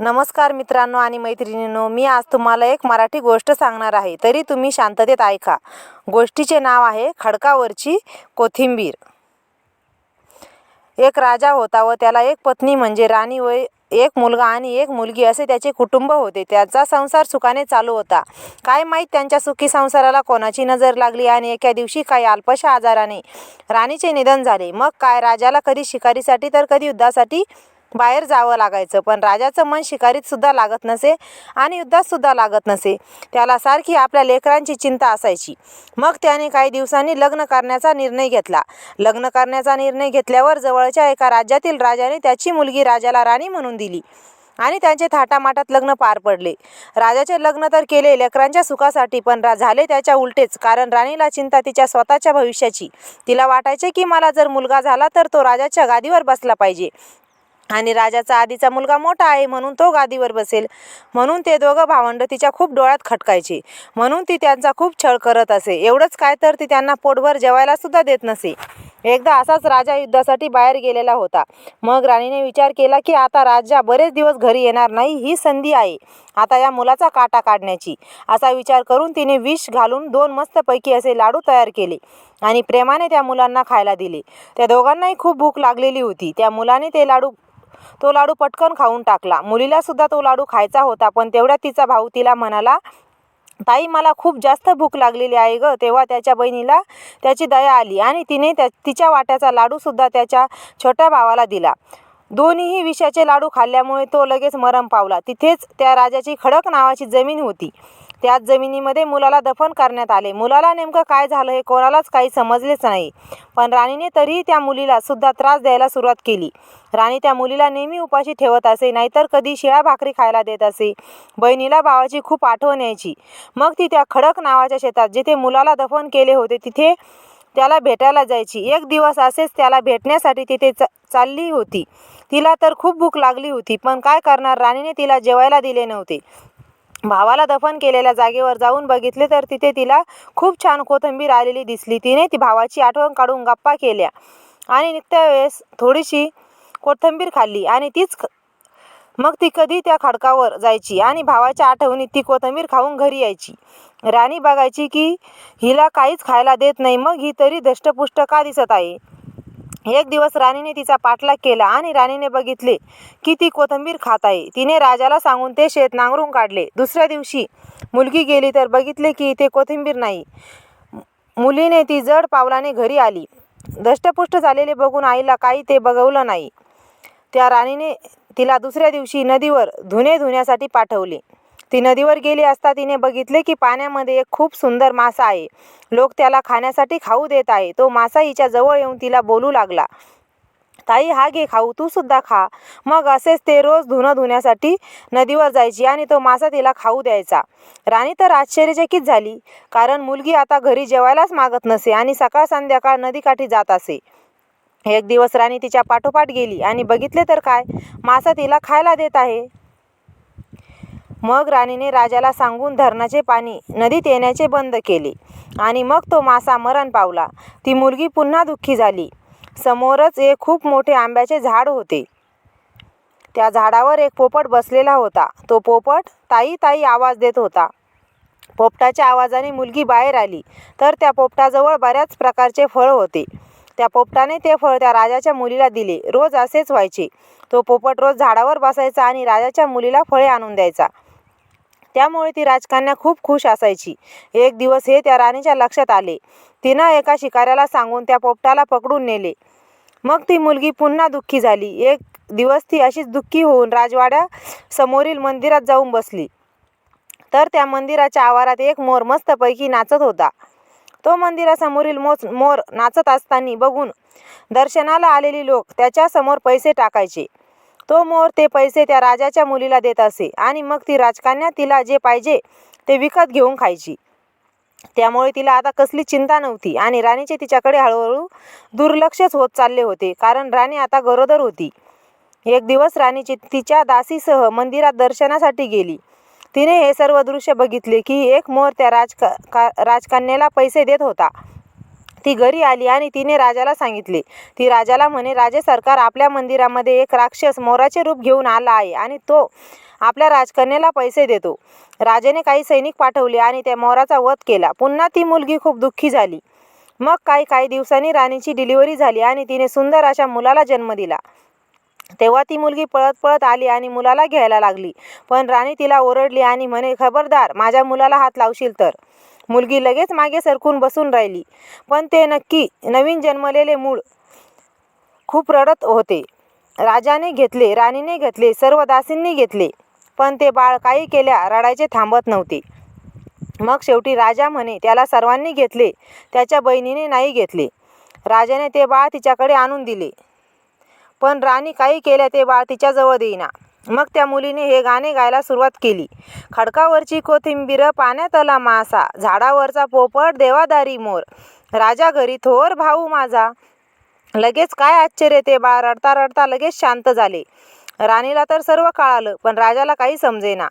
नमस्कार मित्रांनो आणि मैत्रिणींनो मी आज तुम्हाला एक मराठी गोष्ट सांगणार आहे. तरी तुम्ही शांततेत ऐका. गोष्टीचे नाव आहे खडकावरची कोथिंबीर. एक राजा होता व त्याला एक पत्नी म्हणजे राणी व एक मुलगा आणि एक मुलगी असे त्याचे कुटुंब होते. त्याचा संसार सुखाने चालू होता. काय माहीत त्यांच्या सुखी संसाराला कोणाची नजर लागली आणि एका दिवशी काही अल्पशा आजाराने राणीचे निधन झाले. मग काय राजाला कधी शिकारीसाठी तर कधी युद्धासाठी बाहेर जावं लागायचं. पण राजाचं मन शिकारीत सुद्धा लागत नसे आणि युद्धात सुद्धा लागत नसे. त्याला सारखी आपल्या लेकरांची चिंता असायची. मग त्याने काही दिवसांनी लग्न करण्याचा निर्णय घेतला. लग्न करण्याचा निर्णय घेतल्यावर जवळच्या एका राज्यातील राजाने त्याची मुलगी राजाला राणी म्हणून दिली आणि त्यांचे थाटामाटात लग्न पार पडले. राजाचे लग्न तर केले लेकरांच्या सुखासाठी पण रा झाले त्याच्या उलटेच. कारण राणीला चिंता तिच्या स्वतःच्या भविष्याची. तिला वाटायचे की मला जर मुलगा झाला तर तो राजाच्या गादीवर बसला पाहिजे. आणि राजाचा आधीचा मुलगा मोठा आहे म्हणून तो गादीवर बसेल. म्हणून ते दोघं भावंड तिच्या खूप डोळ्यात खटकायचे. म्हणून ती त्यांचा खूप छळ करत असे. एवढंच काय तर ती त्यांना पोटभर जेवायला सुद्धा देत नसे. एकदा असाच राजा युद्धासाठी बाहेर गेलेला होता. मग राणीने विचार केला की आता राजा बरेच दिवस घरी येणार नाही ही संधी आहे. आता या मुलाचा काटा काढण्याची. असा विचार करून तिने विष घालून दोन मस्तपैकी असे लाडू तयार केले आणि प्रेमाने त्या मुलांना खायला दिले. त्या दोघांनाही खूप भूक लागलेली होती. त्या मुलाने ते लाडू तो लाडू पटकन खाऊन टाकला. मुलीला सुद्धा तो लाडू खायचा होता पण तेवढ्यात तिचा भाऊ तिला म्हणाला ताई मला खूप जास्त भूक लागलेली आहे ग. तेव्हा त्याच्या बहिणीला त्याची दया आली आणि तिने त्या तिच्या वाट्याचा लाडूसुद्धा त्याच्या छोट्या भावाला दिला. दोन्हीही विषाचे लाडू खाल्ल्यामुळे तो लगेच मरण पावला. तिथेच त्या राजाची खडक नावाची जमीन होती. त्याच जमिनीमध्ये मुलाला दफन करण्यात आले. मुलाला नेमकं काय झालं हे कोणालाच काही समजलेच नाही. पण राणीने तरीही त्या मुलीला सुद्धा त्रास द्यायला सुरुवात केली. राणी त्या मुलीला नेहमी उपाशी ठेवत असे नाहीतर कधी शिळा भाकरी खायला देत असे. बहिणीला भावाची खूप आठवण यायची. मग ती त्या खडक नावाच्या शेतात जिथे मुलाला दफन केले होते तिथे त्याला भेटायला जायची. एक दिवस असेच त्याला भेटण्यासाठी तिथे चा चालली होती. तिला तर खूप भूक लागली होती पण काय करणार? राणीने तिला जेवायला दिले नव्हते. भावाला दफन केलेल्या जागेवर जाऊन बघितले तर तिथे तिला खूप छान कोथिंबीर आलेली दिसली. तिने ती भावाची आठवण काढून गप्पा केल्या आणि निघत्या वेळेस थोडीशी कोथिंबीर खाल्ली आणि तीच मग ती कधी त्या खडकावर जायची आणि भावाच्या आठवणीत ती कोथिंबीर खाऊन घरी यायची. राणी बघायची की हिला काहीच खायला देत नाही मग ही तरी धष्टपुष्ट का दिसत आहे? एक दिवस राणीने तिचा पाठलाग केला आणि राणीने बघितले की ती कोथिंबीर खात आहे तिने राजाला सांगून ते शेत नांगरून काढले. दुसऱ्या दिवशी मुलगी गेली तर बघितले की ते कोथिंबीर नाही. मुलीने ती जड पावलाने घरी आली. दष्टपुष्ट झालेले बघून आईला काही ते बघवलं नाही. त्या राणीने तिला दुसऱ्या दिवशी नदीवर धुणे धुण्यासाठी पाठवले. ती नदीवर गेली असता तिने बघितले की पाण्यामध्ये एक खूप सुंदर मासा आहे. लोक त्याला खाण्यासाठी खाऊ देत आहे. तो मासा हिच्या जवळ येऊन तिला बोलू लागला ताई हा घे खाऊ तू सुद्धा खा. मग असेच ते रोज धुणं धुण्यासाठी नदीवर जायची आणि तो मासा तिला खाऊ द्यायचा. राणी तर आश्चर्यचकित झाली कारण मुलगी आता घरी जेवायलाच मागत नसे आणि सकाळ संध्याकाळ नदीकाठी जात असे. एक दिवस राणी तिच्या पाठोपाठ गेली आणि बघितले तर काय मासा तिला खायला देत आहे. मग राणीने राजाला सांगून धरणाचे पाणी नदीत येण्याचे बंद केले आणि मग तो मासा मरण पावला. ती मुलगी पुन्हा दुःखी झाली. समोरच एक खूप मोठे आंब्याचे झाड होते. त्या झाडावर एक पोपट बसलेला होता. तो पोपट ताई ताई आवाज देत होता. पोपटाच्या आवाजाने मुलगी बाहेर आली. तर त्या पोपटाजवळ बऱ्याच प्रकारचे फळ होते. त्या पोपटाने ते फळ त्या राजाच्या मुलीला दिले. रोज असेच व्हायचे. तो पोपट रोज झाडावर बसायचा आणि राजाच्या मुलीला फळे आणून द्यायचा. त्यामुळे ती राजकन्या खूप खुश असायची. एक दिवस हे त्या राणीच्या लक्षात आले. तिनं एका शिकाऱ्याला सांगून त्या पोपटाला पकडून नेले. मग ती मुलगी पुन्हा दुःखी झाली. एक दिवस ती अशीच दुःखी होऊन राजवाड्या समोरील मंदिरात जाऊन बसली. तर त्या मंदिराच्या आवारात एक मोर मस्तपैकी नाचत होता. तो मंदिरासमोरील मोच मोर नाचत असताना बघून दर्शनाला आलेली लोक त्याच्यासमोर पैसे टाकायचे. तो मोर ते पैसे त्या राजाच्या मुलीला देत असे आणि मग ती राजकन्या तिला जे पाहिजे ते विकत घेऊन खायची. त्यामुळे तिला आता कसली चिंता नव्हती आणि राणीचे तिच्याकडे हळूहळू दुर्लक्षच होत चालले होते कारण राणी आता गरोदर होती. एक दिवस राणीची तिच्या दासीसह मंदिरात दर्शनासाठी गेली. तिने हे सर्व दृश्य बघितले की एक मोर त्या राजक का पैसे देत होता. ती घरी आली आणि तिने राजाला सांगितले. ती राजाला म्हणे राजे सरकार आपल्या मंदिरामध्ये एक राक्षस मोराचे रूप घेऊन आला आहे आणि तो आपल्या राजकन्याला पैसे देतो. राजाने काही सैनिक पाठवले आणि त्या मोराचा वध केला. पुन्हा ती मुलगी खूप दुःखी झाली. मग काही काही दिवसांनी राणीची डिलिव्हरी झाली आणि तिने सुंदर अशा मुलाला जन्म दिला. तेव्हा ती मुलगी पळत पळत आली आणि मुलाला घ्यायला लागली. पण राणी तिला ओरडली आणि म्हणे खबरदार माझ्या मुलाला हात लावशील तर. मुलगी लगेच मागे सरकून बसून राहिली. पण ते नक्की नवीन जन्मलेले मूळ खूप रडत होते. राजाने घेतले राणीने घेतले सर्व दासींनी घेतले. पण ते बाळ काही केल्या रडायचे थांबत नव्हते. मग शेवटी राजा म्हणे त्याला सर्वांनी घेतले त्याच्या बहिणीने नाही घेतले. राजाने ते बाळ तिच्याकडे आणून दिले. पण राणी काही केल्या ते बाळ तिच्याजवळ देईना. मग त्या मुलीने हे गाणे गायला सुरुवात केली. खडकावरची कोथिंबीर पाण्यातला मासा झाडावरचा पोपट देवादारी मोर. राजा घरी थोर भाऊ माझा. लगेच काय आश्चर्य ते बाळ रडता रडता लगेच शांत झाले. राणीला तर सर्व कळालं पण राजाला काही समजेना.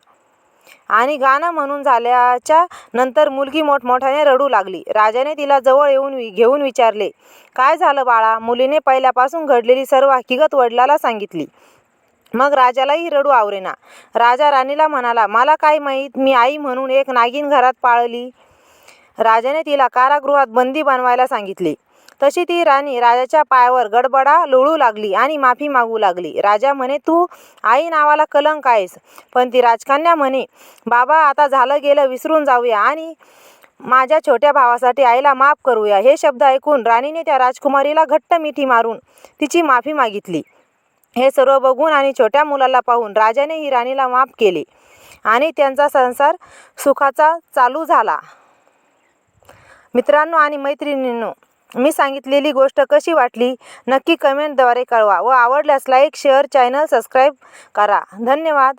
आणि गाणं म्हणून झाल्याच्यानंतर मुलगी मोठमोठ्याने रडू लागली. राजाने तिला जवळ येऊन वि घेऊन विचारले काय झालं बाळा? मुलीने पहिल्यापासून घडलेली सर्व हकीकत वडिलाला सांगितली. मग राजालाही रडू आवरेना. राजा राणीला म्हणाला मला काय माहीत मी आई म्हणून एक नागिन घरात पाळली. राजाने तिला कारागृहात बंदी बनवायला सांगितले. तशी ती राणी राजाच्या पायावर गडबडा लोळू लागली आणि माफी मागू लागली. राजा म्हणे तू आई नावाला कलंक आहेस. पण ती राजकन्या म्हणे बाबा आता झालं गेलं विसरून जाऊया आणि माझ्या छोट्या भावासाठी आईला माफ करूया. हे शब्द ऐकून राणीने त्या राजकुमारीला घट्ट मिठी मारून तिची माफी मागितली. हे सर्व बघून आणि छोट्या मुलाला पाहून राजाने ही राणीला माफ केले आणि त्यांचा संसार सुखाचा चालू झाला. मित्रांनो आणि मैत्रिणींनो मी सांगितलेली गोष्ट कशी वाटली नक्की कमेंटद्वारे कळवा व आवडल्यास लाईक शेअर चॅनल सबस्क्राईब करा. धन्यवाद.